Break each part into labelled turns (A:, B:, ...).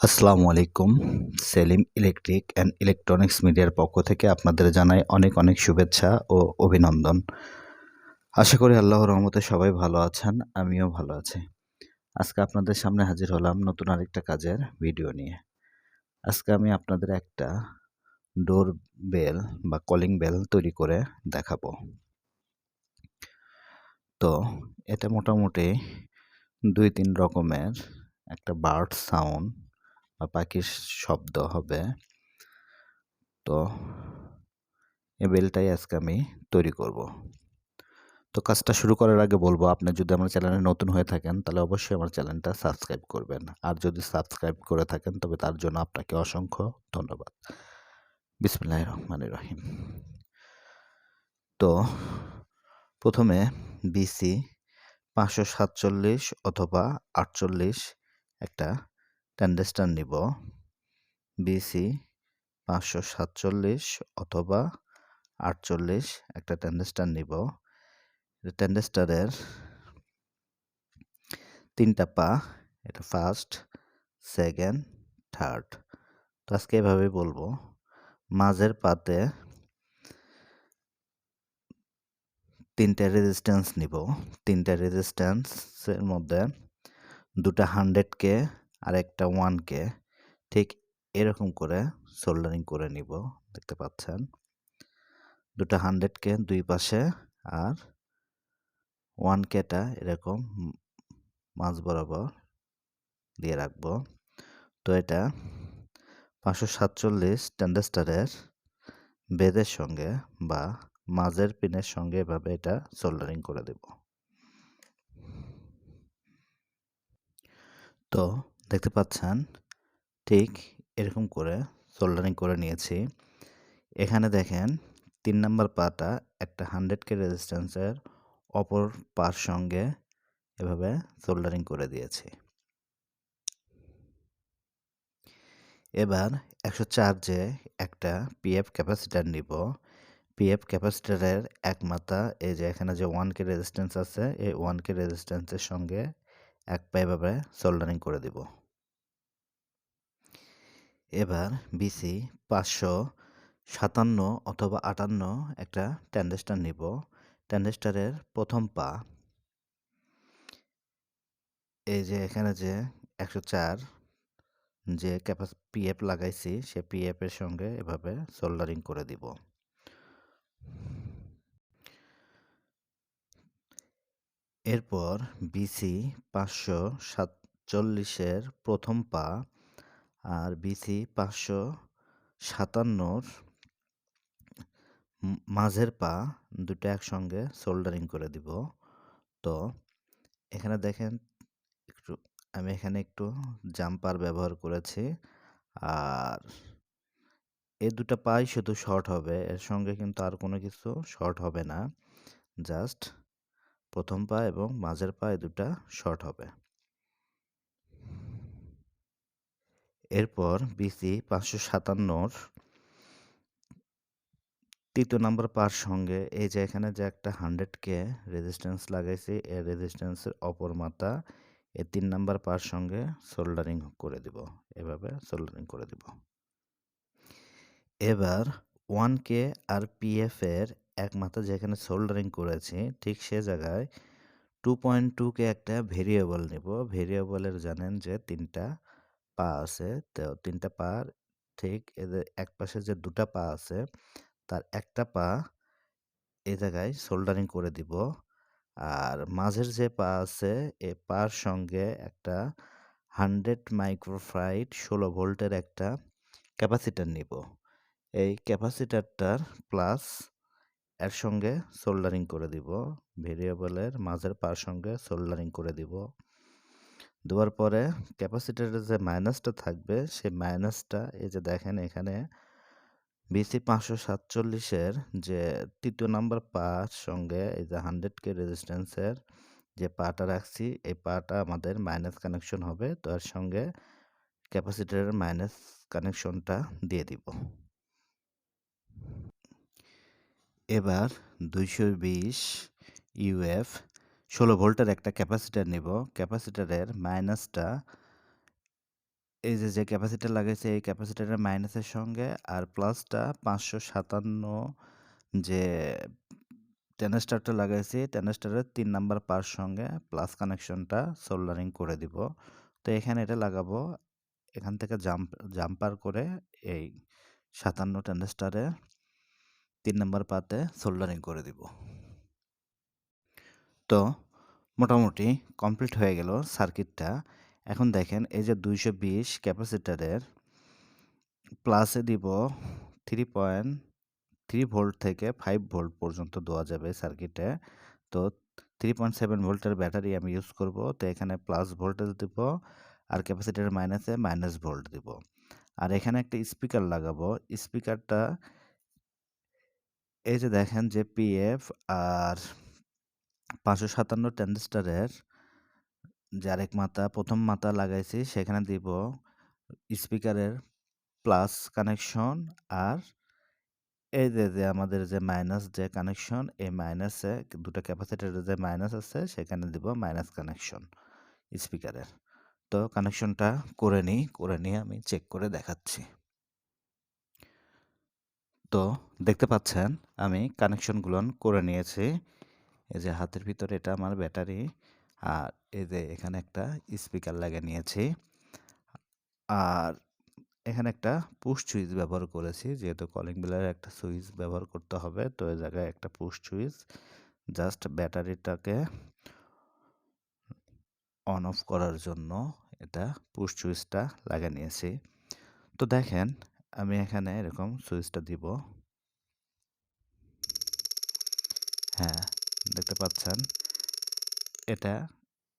A: আসসালামু আলাইকুম। Selim electric and electronics মিডিয়ার পক্ষ থেকে আপনাদের জানাই অনেক অনেক শুভেচ্ছা ও অভিনন্দন। আশা করি আল্লাহ রহমতে সবাই ভালো আছেন, আমিও ভালো আছি। আজকে আপনাদের সামনে হাজির হলাম নতুন আরেকটা কাজের ভিডিও নিয়ে। আজকে আমি আপনাদের একটা ডোর বেল বা কলিং বেল তৈরি করে দেখাবো। তো এতে মোটামুটি দুই তিন রকমের একটা বার্ড সাউন্ড বা পাখির শব্দ হবে। তো এই বেলটাই আজকে আমি তৈরি করব। তো কাজটা শুরু করার আগে বলব, আপনি যদি আমার চ্যানেলে নতুন হয়ে থাকেন, তাহলে অবশ্যই আমার চ্যানেলটা সাবস্ক্রাইব করবেন। আর যদি সাবস্ক্রাইব করে থাকেন, তবে তার জন্য আপনাকে অসংখ্য ধন্যবাদ। বিসমুল্লাহ রহমান রহিম। তো প্রথমে বিসি পাঁচশো সাতচল্লিশ অথবা আটচল্লিশ একটা ট্যান্ডেস্টার নিব। বিসি পাঁচশো সাতচল্লিশ অথবা আটচল্লিশ একটা ট্যান্ডেস্টার নিব। ট্যান্ডেস্টারের তিনটা পা, এটা ফার্স্ট সেকেন্ড থার্ড তো আজকে এভাবে বলব। মাঝের পাতে তিনটা রেজিস্ট্যান্স নিব। তিনটা রেজিস্ট্যান্সের মধ্যে দুটা হান্ড্রেডকে আর একটা ওয়ানকে ঠিক এরকম করে সোল্ডারিং করে নিব, দেখতে পাচ্ছেন। দুটা হান্ড্রেডকে দুই পাশে আর ওয়ান কেটা এরকম মাঝ বরাবর দিয়ে রাখব। তো এটা পাঁচশো সাতচল্লিশ টেন্ডেস্টারের বেদের সঙ্গে বা মাঝের পিনের সঙ্গে এভাবে এটা সোল্ডারিং করে দেব। তো দেখতে পাচ্ছেন? ঠিক এরকম করে সোল্ডারিং করে নিয়েছি। এখানে দেখেন তিন নাম্বার পাটা একটা হান্ড্রেড কে রেজিস্ট্যান্সের অপর পার সঙ্গে এভাবে সোল্ডারিং করে দিয়েছি। এবার একশো চার্জে একটা পিএফ ক্যাপাসিটার নিব। পিএফ ক্যাপাসিটারের এক মাথা এই যে এখানে যে ওয়ান কে রেজিস্ট্যান্স আছে, এই ওয়ান কে রেজিস্ট্যান্সের সঙ্গে এক পা এভাবে সোল্ডারিং করে দিব। এবার বিসি পাঁচশো সাতান্ন অথবা আটান্ন একটা ট্যান্ডেস্টার নিব। ট্যান্ডেস্টারের প্রথম পা। এই যে এখানে যে একশো চার যে ক্যাপাস পিএফ লাগাইছি, সে পিএফের সঙ্গে এভাবে সোল্ডারিং করে দিব। এরপর বিসি পাঁচশো সাতচল্লিশের প্রথম পা। আর বিসি পাঁচশো সাতান্নর মাঝের পা দুটো একসঙ্গে সোল্ডারিং করে দিব। তো এখানে দেখেন, একটু, আমি এখানে একটু জাম্পার ব্যবহার করেছি আর এই দুটো পাই শুধু শর্ট হবে, এর সঙ্গে কিন্তু আর কোনো কিছু শর্ট হবে না, জাস্ট প্রথম পা এবং মাঝের পা এ দুটা শর্ট হবে। এরপর বিসি পাঁচশো সাতান্নর তৃতীয় নাম্বার পার সঙ্গে এই যে এখানে যে একটা হান্ড্রেড কে রেজিস্ট্যান্স লাগাইছি এই রেজিস্ট্যান্সের অপর মাথা এই তিন নাম্বার পার সঙ্গে সোল্ডারিং করে দিব। এভাবে সোল্ডারিং করে দিব। এবার ওয়ান কে আর পিএফ এর এক মাথা যেখানে সোল্ডারিং করেছি, ঠিক সে জায়গায় টু পয়েন্ট টুকে একটা ভেরিয়েবল নেব। ভেরিয়েবলের জানেন যে তিনটা পা আছে। তো তিনটা পা ঠিক এদের এক পাশে যে দুটা পা আছে, তার একটা পা এ জায়গায় সোল্ডারিং করে দিব। আর মাঝের যে পা আছে, এ পার সঙ্গে একটা হান্ড্রেড মাইক্রোফ্রাইড ষোলো ভোল্টের একটা ক্যাপাসিটার নিব। এই ক্যাপাসিটারটার প্লাস এর সঙ্গে সোল্ডারিং করে দিব। ভেরিয়েবলের মাঝের পার সঙ্গে সোল্ডারিং করে দিব। দেওয়ার পরে ক্যাপাসিটারের যে মাইনাসটা থাকবে, সেই মাইনাসটা এই যে দেখেন এখানে বিসি পাঁচশো সাতচল্লিশের যে তৃতীয় নাম্বার পার সঙ্গে এই যে হান্ড্রেড কে রেজিস্ট্যান্সের যে পাটা রাখছি, এই পাটা আমাদের মাইনাস কানেকশন হবে। তো এর সঙ্গে ক্যাপাসিটারের মাইনাস কানেকশনটা দিয়ে দিব। এবার দুইশো বিশ ইউএফ ষোলো ভোল্টের একটা ক্যাপাসিটার নিব ক্যাপাসিটারের মাইনাসটা এই যে, যে ক্যাপাসিটার লাগাইছি এই ক্যাপাসিটারের মাইনাসের সঙ্গে আর প্লাসটা ৫৫৭ যে ট্যানেস্টারটা লাগাইছি ট্যানেস্টারের তিন নাম্বার পার সঙ্গে প্লাস কানেকশনটা সোল্ডারিং করে দিব। তো এখানে এটা লাগাবো। এখান থেকে জাম্প জাম্পার করে এই ৫৭ ট্যানেস্টারে ৩ নাম্বার পাতে সোল্ডারিং করে দিব। তো মোটামুটি কমপ্লিট হয়ে গেল সার্কিটটা। এখন দেখেন এই যে দুইশো বিশ ক্যাপাসিটারের প্লাসে দিব 3.3 ভোল্ট থেকে ফাইভ ভোল্ট পর্যন্ত দেওয়া যাবে সার্কিটে। তো 3.7 ভোল্টের ব্যাটারি আমি ইউজ করব। তো এখানে প্লাস ভোল্টেজ দিব আর ক্যাপাসিটার মাইনাসে মাইনাস ভোল্ট দিব। আর এখানে একটা স্পিকার লাগাবো। স্পিকারটা এই যে দেখেন যে পিএফ আর ৫৫৭ ট্রানজিস্টরের যে আরেক মাথা, প্রথম মাথা লাগাইছি, সেখানে দিব স্পিকারের প্লাস কানেকশন আর এই যে যে আমাদের যে মাইনাস যে কানেকশন, এই মাইনাসে দুটো ক্যাপাসিটারের যে মাইনাস আছে, সেখানে দিব মাইনাস কানেকশন স্পিকারের। তো কানেকশনটা করে নিই, করে নিয়ে আমি চেক করে দেখাচ্ছি। তো দেখতে পাচ্ছেন, আমি কানেকশনগুলো করে নিয়েছি। এই যে হাতের ভিতরে এটা আমার ব্যাটারি। আর এই যে এখানে একটা স্পিকার লাগিয়ে নিয়েছি। আর এখানে একটা পুশ সুইচ ব্যবহার করেছি। যেহেতু কলিং বেলের একটা সুইচ ব্যবহার করতে হবে, তো এই জায়গায় একটা পুশ সুইচ জাস্ট ব্যাটারিটাকে অন অফ করার জন্য এটা পুশ সুইচটা লাগিয়ে নিয়েছি। তো দেখেন, আমি এখানে এরকম সুইচটা দিব। হ্যাঁ। দেখতে পাচ্ছেন। এটা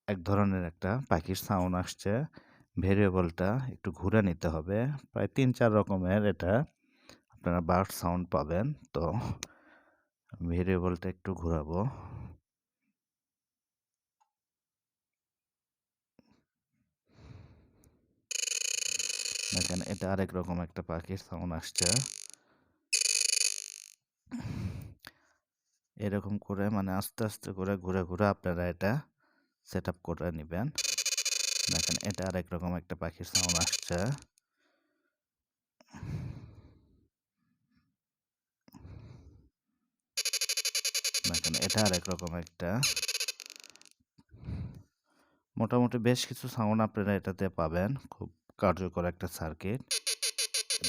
A: এক ধরনের একটা পাখির সাউন্ড আসছে। ভেরিয়েবলটা একটু ঘুরে নিতে হবে। প্রায় তিন চার রকমের এটা আপনারা বার্ড সাউন্ড পাবেন। তো ভেরিয়েবলটা একটু ঘুরাবো। দেখেন, এটা আরেক রকম একটা পাখির সাউন্ড আসছে। এরকম করে মানে আস্তে আস্তে করে ঘুরে ঘুরে আপনারা এটা সেট আপ করে নেবেন। দেখেন, এটা আরেক রকম একটা পাখির সাউন্ড আসছে। দেখেন, এটা আরেক রকম একটা মোটামুটি বেশ কিছু সাউন্ড আপনারা এটাতে পাবেন। খুব কার্যকর একটা সার্কিট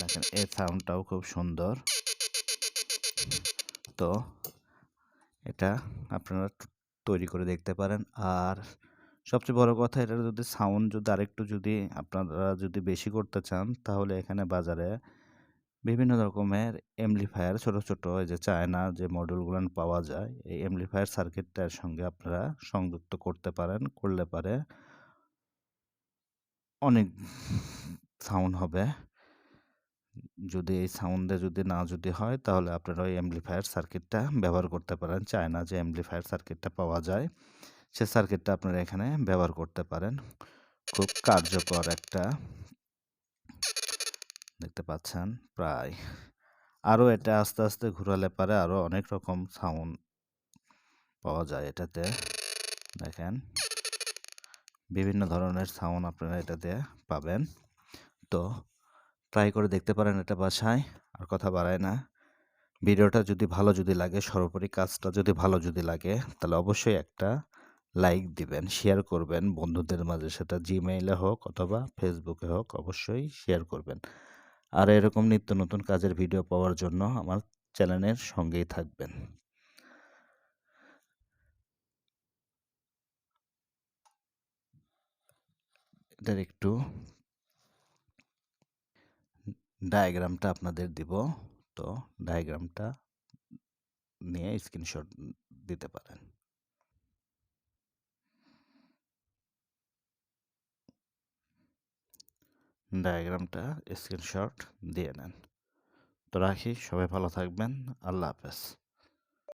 A: দেখেন, এই সাউন্ডটাও খুব সুন্দর। তো এটা আপনারা তৈরি করে দেখতে পারেন। আর সবচেয়ে বড় কথা এটা যদি সাউন্ড যদি আরেকটু যদি আপনারা যদি বেশি করতে চান, তাহলে এখানে বাজারে বিভিন্ন রকমের এমপ্লিফায়ার ছোট ছোট যে চায়না যে মডেলগুলো পাওয়া যায়, এই এমপ্লিফায়ার সার্কিটটার সঙ্গে আপনারা সংযুক্ত করতে পারেন, করলে পারে অনেক সাউন্ড হবে। যদি এই সাউন্ডে যদি না যদি হয়, তাহলে আপনারা ওই এমপ্লিফায়ার সার্কিটটা ব্যবহার করতে পারেন। চায়না যে এমপ্লিফায়ার সার্কিটটা পাওয়া যায়, সে সার্কিটটা আপনারা এখানে ব্যবহার করতে পারেন। খুব কার্যকর একটা দেখতে পাচ্ছেন, প্রায়। আরও এটা আস্তে আস্তে ঘুরালে পারে আরও অনেক রকম সাউন্ড পাওয়া যায় এটাতে। দেখেন, বিভিন্ন ধরনের সাউন্ড আপনারা এটাতে পাবেন। তো ট্রাই করে দেখতে পারেন এটা বাসায়, আর কথা বাড়ায় না। ভিডিওটা যদি ভালো যদি লাগে, সর্বোপরি কাজটা যদি ভালো যদি লাগে, তাহলে অবশ্যই একটা লাইক দিবেন শেয়ার করবেন, বন্ধুদের মাঝে সেটা জিমেইলে হোক অথবা ফেসবুকে হোক অবশ্যই শেয়ার করবেন। আর এরকম নিত্য নতুন কাজের ভিডিও পাওয়ার জন্য আমার চ্যানেলের সঙ্গেই থাকবেন। এটার একটু ডায়াগ্রামটা আপনাদের দিব। তো ডায়াগ্রামটা নিয়ে স্ক্রিনশট দিতে পারেন। ডায়াগ্রামটা স্ক্রিনশট দিয়ে নেন। তো রাখি, সবাই ভালো থাকবেন। আল্লাহ হাফেজ।